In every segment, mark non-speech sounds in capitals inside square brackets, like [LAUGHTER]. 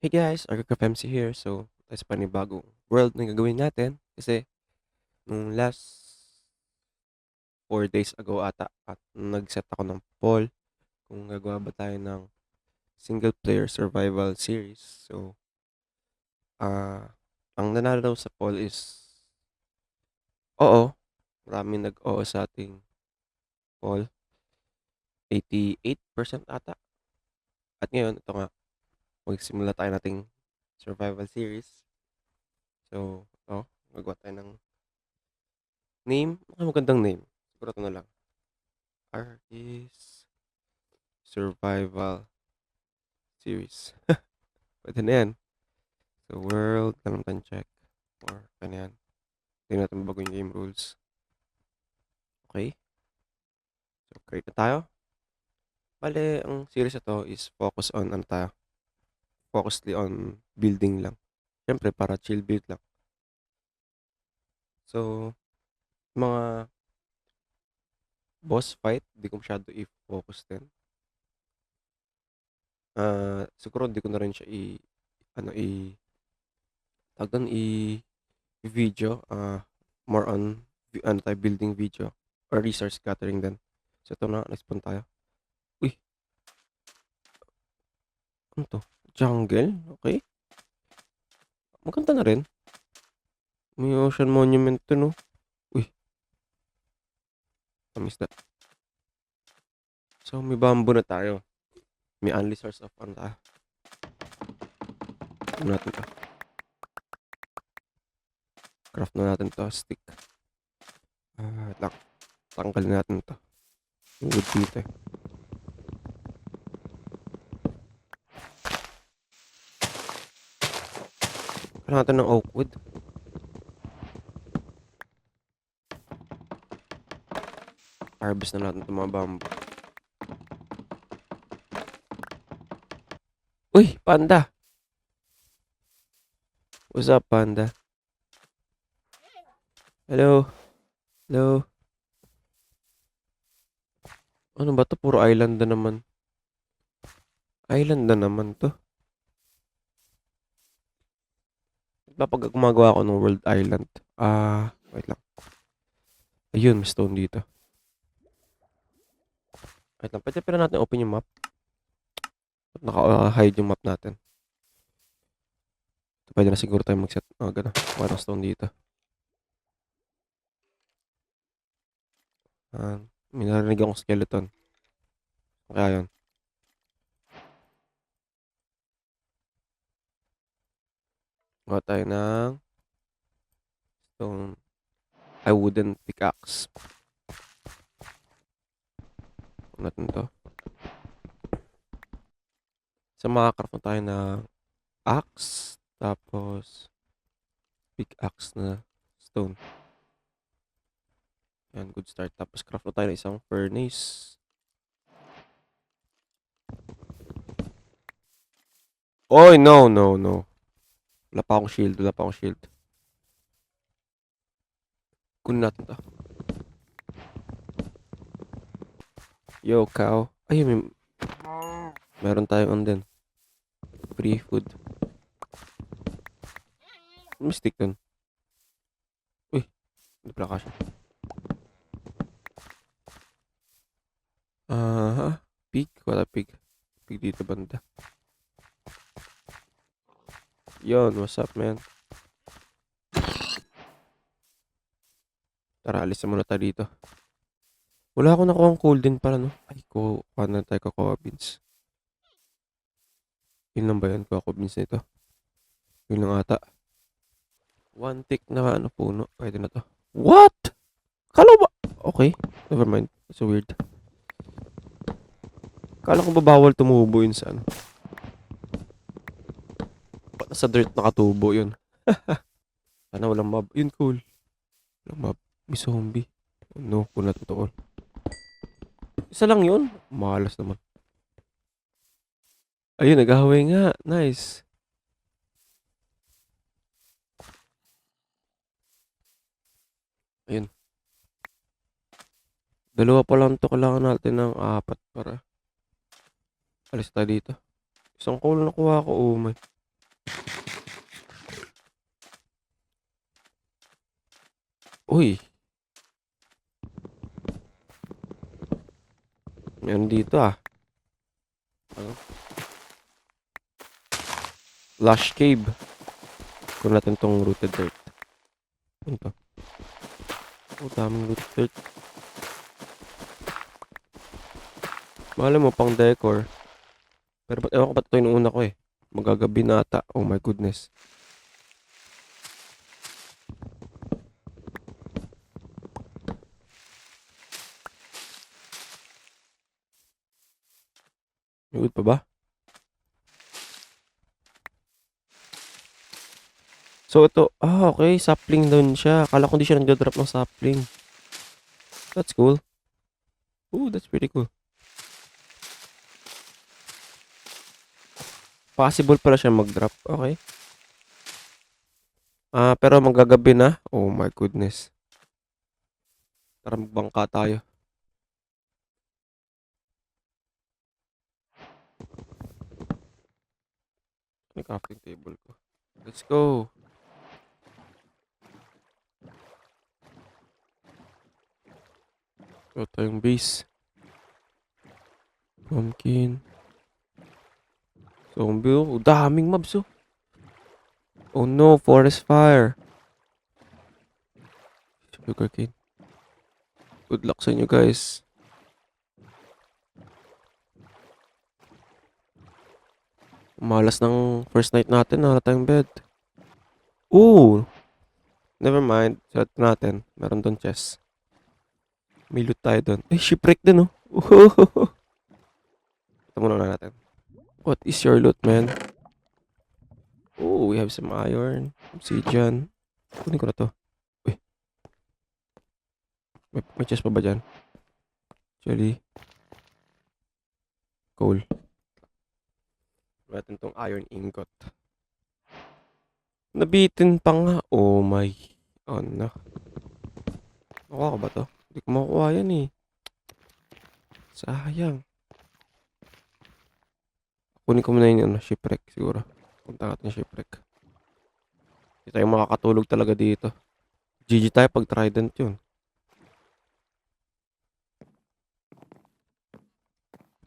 Hey guys, MC here. So, tayo sa panibagong world na gagawin natin. Kasi, nung last 4 days ago ata, at nag-set ako ng poll kung gagawa ba tayo ng single player survival series. So, ah ang nanalo sa poll is oo. Marami nag-oo sa ating poll. 88% ata. At ngayon, ito nga, magsimula tayo nating survival series. So, oh, magawa tayo ng name. Ano magandang name? Siguro ito na lang. Artist Survival Series. [LAUGHS] Pwede na yan. So, world, lang natin check. Or, ano yan. Tingnan natin bago yung game rules. Okay. So, create na tayo. Bale, ang series na to is focus on ano tayo. Focusly on building lang. Siyempre, para chill build lang. So, mga boss fight, di ko masyado i-focus din. Ah, siguro di ko na rin siya i ano i tawag doon, i video ah more on ano tayo building video or resource gathering din. So ito na, respawn tayo. Uy. Ano to? Jungle? Okay. Maganda na rin. May ocean monument to, no? Uy. I that. So, may bamboo na tayo. May only source of ano tayo. Ano natin to? Craft na natin to. Stick. Ah, lang. Tanggalin natin to. Wood dito eh. Kailangan natin ng oak wood. Harvest na natin itong mga bamboo. Uy, panda! What's up, panda? Hello? Hello? Ano ba to? Puro island na naman. Island na naman to. Diba pag gumagawa ako ng world island? Ah, wait lang. Ayun, may stone dito. Wait lang, pwede pala natin open yung map. Naka-hide yung map natin. Pwede na siguro tayo mag-set. Oh, gano'n. Ng stone dito. Ah, may narinig akong skeleton. Kaya yun. Gawa tayo ng stone. I wooden pickaxe. Ano natin to? So, makakaraft na tayo ng axe. Tapos, pickaxe na stone. Yan, good start. Tapos, craft na tayo ng isang furnace. Oy, no, no, no. Wala pa akong shield. Wala pa akong shield. Kunin natin to. Yo, cow. Ay, may... Meron tayong on din. Free food. Stick dun. Uy, hindi pala kasha. Aha, pig. Wala pig. Pig dito banda. Yon, what's up, man? Tara, alis na muna tayo dito. Wala akong nakuha coal din pala, no? Ay, ko, kuha na tayo kakuha beans. Yun lang ba yan? Kuha ko beans nito. Yun lang ata. One tick na ano puno. Pwede na to. What? Kala ba? Okay. Never mind. That's weird. Kala ko ba bawal tumubo yun sa ano? Nasa dirt nakatubo yun? [LAUGHS] Sana walang mob. Yun cool. Walang mob. May zombie. No, kunat ito all. Isa lang yun. Malas naman. Ayun, nag-away nga. Nice. Ayun. Dalawa pa lang to Kailangan natin ng apat para alis tayo dito. Isang call na kuha ko. Oh my. Uy. Meron dito ah. Ano? Lush Cave. Kunin natin tong rooted dirt. Ano to? Oh, daming rooted dirt. Mahal mo pang decor. Pero ba't ewan ko ba't ito yung una ko eh. Magagabi na ata. Oh my goodness. Pa ba? So ito, ah okay, sapling doon siya. Akala ko hindi siya nag-drop ng sapling. That's cool. Ooh, that's pretty cool. Possible pala siya mag-drop. Okay. Ah, pero magagabi na. Oh my goodness. Tara magbangka tayo. Yung crafting table ko? Let's go. Ito tayong base. Pumpkin. Zombie. Oh, daming mobs oh. Oh no, forest fire. Sugarcane. Good luck sa inyo guys. Malas ng first night natin, wala tayong bed. Ooh! Never mind. Set natin. Meron doon chest. May loot tayo doon. Ay, shipwreck din oh. [LAUGHS] Ito muna na natin. What is your loot, man? Oh, we have some iron. Obsidian. Kunin ko na to. Uy. May, may chest pa ba dyan? Actually. Coal. Natin tong iron ingot. Nabitin pa nga. Oh my. Oh no. Nakuha ko ba to? Hindi ko makuha yan eh. Sayang. Kunin ko muna yung ano, shipwreck siguro. Punta natin shipwreck. Hindi tayo makakatulog talaga dito. GG tayo pag trident yun.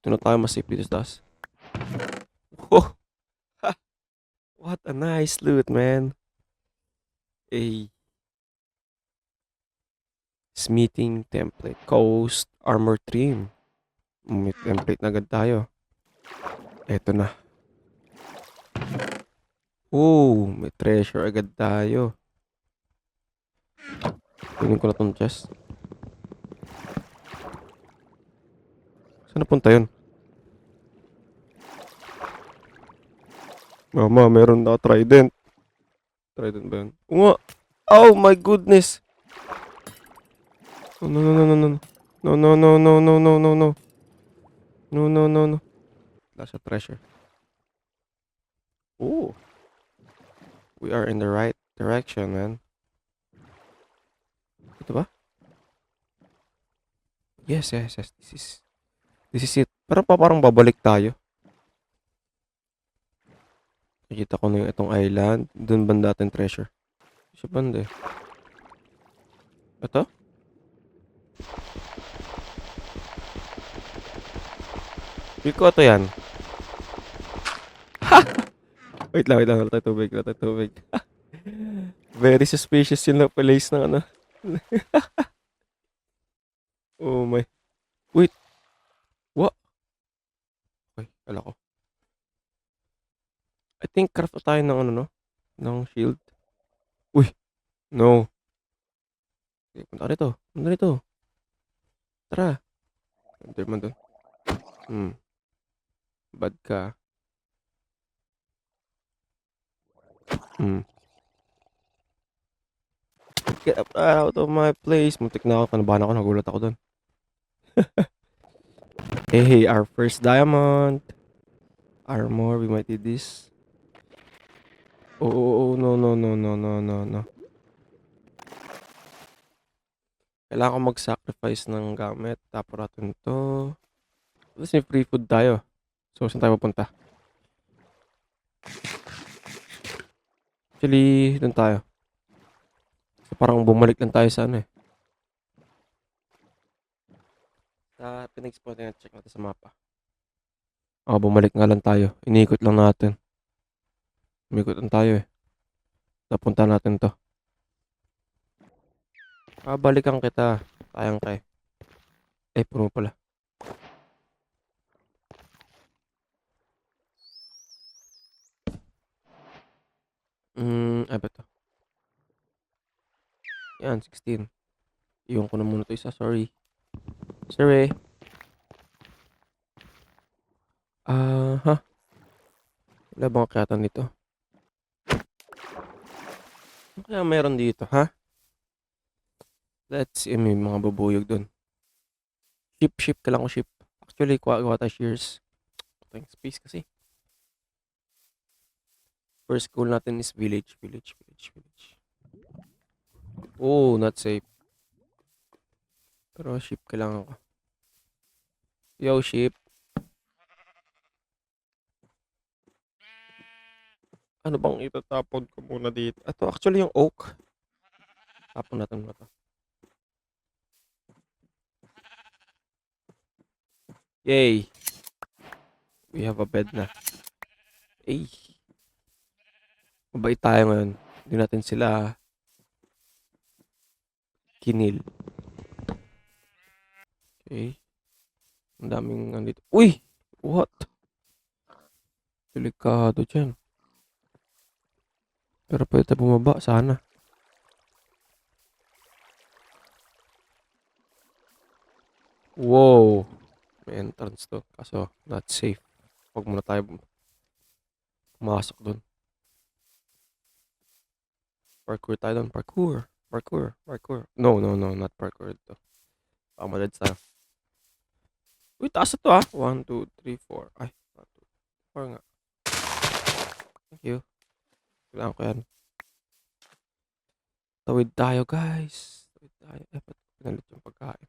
Ito na tayo masip dito sa taas. Oh! Ha! What a nice loot, man. A smithing template. Coast armor trim. May template na agad tayo. Eto na. Oh, may treasure agad tayo. Kunin ko na tong chest. Saan napunta yun? Mama, meron na trident. Trident ba yun? Nga. Oh my goodness. Oh, no, no, no, no, no. No, no, no, no, no, no, no, no. No, no, no, no. That's a treasure. Ooh. We are in the right direction, man. Ito ba? Yes, yes, yes. This is This is it. Pero pa parang babalik tayo. Nakita ko na yung itong island. Doon banda ating treasure. Sa banda eh. Ito? Feel ko ito yan. [LAUGHS] wait lang, wait lang. Wala tayo tubig. Wala tayo tubig. [LAUGHS] Very suspicious yung place ng ano. [LAUGHS] oh my. Wait. What? Okay, kala ko. Think craft na tayo ng ano no? Ng shield. Uy. No. Okay, punta rito. Punta rito. Tara. Enter man doon. Hmm. Bad ka. Hmm. Get up out of my place. Muntik na ako. Panabahan ako. Nagulat ako doon. [LAUGHS] hey, our first diamond. Armor. We might need this. Oh, oh, oh, no, no, no, no, no, no, no. Kailangan ko mag-sacrifice ng gamit. Tapos natin to. Tapos may free food tayo. So, saan tayo pupunta? Actually, doon tayo. Sa parang bumalik lang tayo sa ano eh. Sa pinag-spot na check natin sa mapa. Ah, bumalik nga lang tayo. Iniikot lang natin. Umikot lang tayo eh. Napunta natin to. Ah, balikan kita. Sayang kay. Eh, puno pala. Hmm, ay ba to? Yan, 16. Iwan ko na muna to isa. Sorry. Sorry. Ah, ha? Wala bang akyatan dito? Kaya meron dito, ha? Let's see, may mga babuyog dun. Ship, ship ka lang ko ship. Actually, kuha kuha tayo shears. Tayong space kasi. First goal natin is village, village, village, village. Oh, not safe. Pero ship ka lang ako. Yo, ship. Ano bang itatapon ko muna dito? Ito, actually yung oak. Tapon natin muna to. Yay! We have a bed na. Ay! Mabait tayo ngayon. Hindi natin sila kinil. Okay. Ang daming andito. Uy! What? Delikado dyan. Pero pwede tayo bumaba. Sana. Wow! May entrance to. Kaso, not safe. Huwag muna tayo pumasok dun. Parkour tayo dun. Parkour. Parkour. Parkour. No, no, no. Not parkour ito. Pamadead sa... Uy, taas na to ah. 1, 2, 3, 4. Ay, 1, 2, 4 nga. Thank you. Kailangan ko yan. Tawid tayo, guys. Tawid tayo. Eh, ba't pinalit yung pagkain?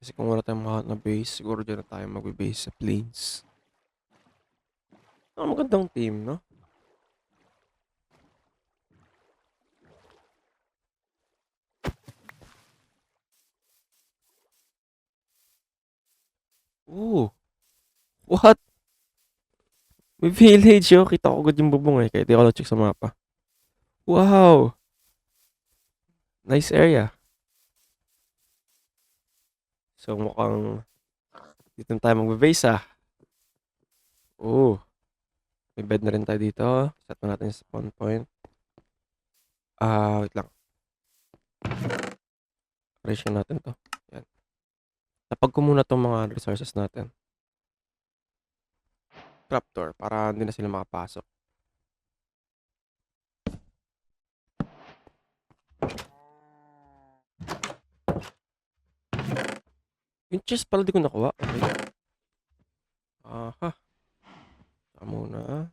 Kasi kung wala tayong mahanap na base, siguro dyan na tayo magbe-base sa plains. Ang magandang team, no? Ooh. What? May village oh. Kita ko agad yung bubong eh. Kaya di ako na-check sa mapa. Wow! Nice area. So mukhang dito na tayo magbe-base ah. Oo. May bed na rin tayo dito. Set na natin sa spawn point. Ah, wait lang. Ration natin to. Yan. Tapag ko muna tong mga resources natin. Trapdoor para hindi na sila makapasok. Yung chest pala di ko nakuha. Okay. Aha. Saka muna. ah.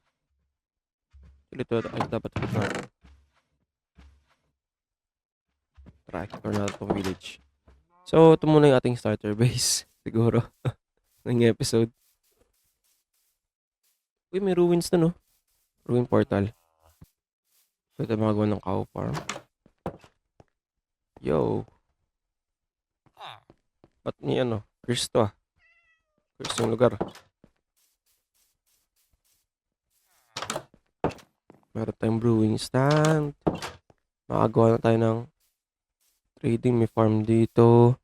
Ito, ay, dapat ito. Tara, explore natin itong village. So, ito muna yung ating starter base. [LAUGHS] Siguro. ng episode. Uy, may ruins na no. Ruin portal. Pwede magawa ng cow farm. Yo. Ba't ni ano? Cristo ah. Cristo yung lugar. Meron tayong brewing stand. Makagawa na tayo ng trading. May farm dito.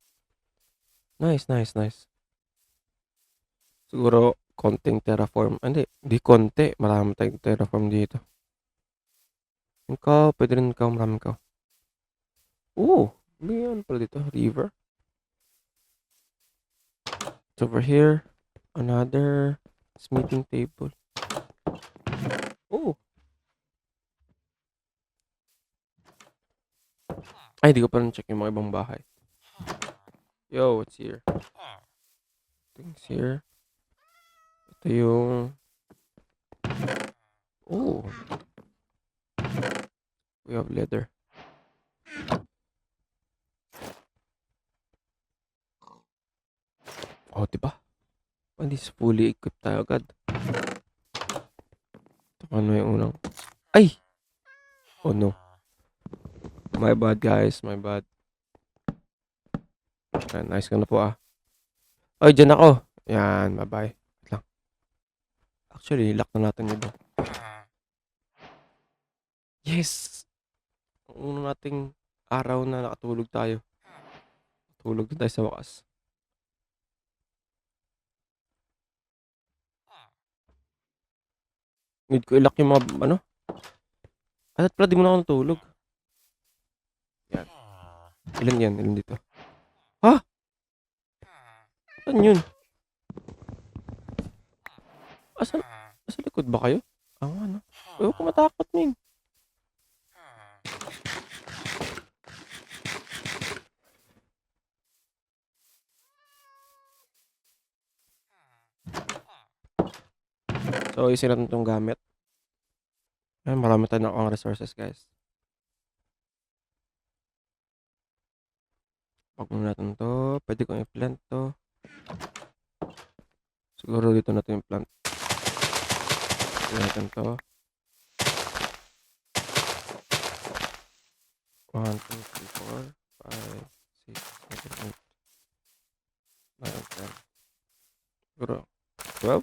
Nice, nice, nice. Siguro, konting terraform. Ah, Hindi, hindi konti. Marami tayong terraform dito. Cow, pwede rin cow. Maraming cow. Oo, may ano pala dito. River. It's over here. Another smithing table. Oh. Ay, di ko pa rin check yung mga ibang bahay. Yo, what's here? Things here. Ito yung... Oh. We have leather. Oh, di ba? At least fully equipped tayo agad. Ito ano yung unang... Ay! Oh no. My bad guys, my bad. Ayan, nice ka na po ah. Oy, dyan ako. Yan, bye-bye. Actually, lock na natin yun. Yes! Ang una nating araw na nakatulog tayo. Tulog na tayo sa wakas. Need ko ilak yung mga, ano? At pala, di mo na ako natulog. Yan. Ilan yan? Ilan dito? Ha? Saan yun? Asan? Asa likod ba kayo? Ah, nga, no? Huwag ko matakot, min. So, isin natin itong gamit. Ayan, marami tayo nakuha resources, guys. Pag muna natin to, pwede kong i-plant to. Siguro dito natin i-plant. Natin to. 1, 2, 3, 4, 5, 6, 7, 8, 9, 10. Siguro 12?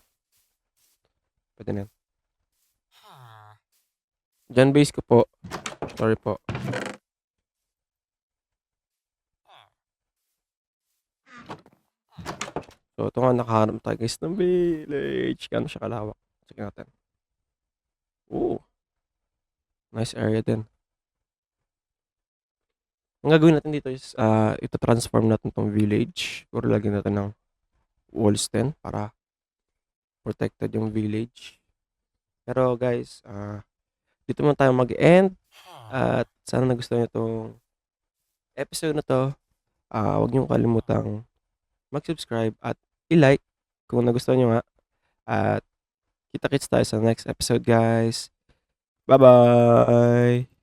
Pwede na yan. Dyan base ko po. Sorry po. So, ito nga nakahanap tayo guys ng village. Gano'n siya kalawak. Check natin. Oo. Nice area din. Ang gagawin natin dito is, ah, ito transform natin tong village. Siguro lagyan natin ng walls din para protected yung village. Pero guys, ah, dito muna tayo mag-end. At sana nagustuhan nyo itong episode na to. Ah, huwag niyo kalimutang mag-subscribe at i-like kung nagustuhan nyo nga. At kita-kits tayo sa next episode guys. Bye-bye!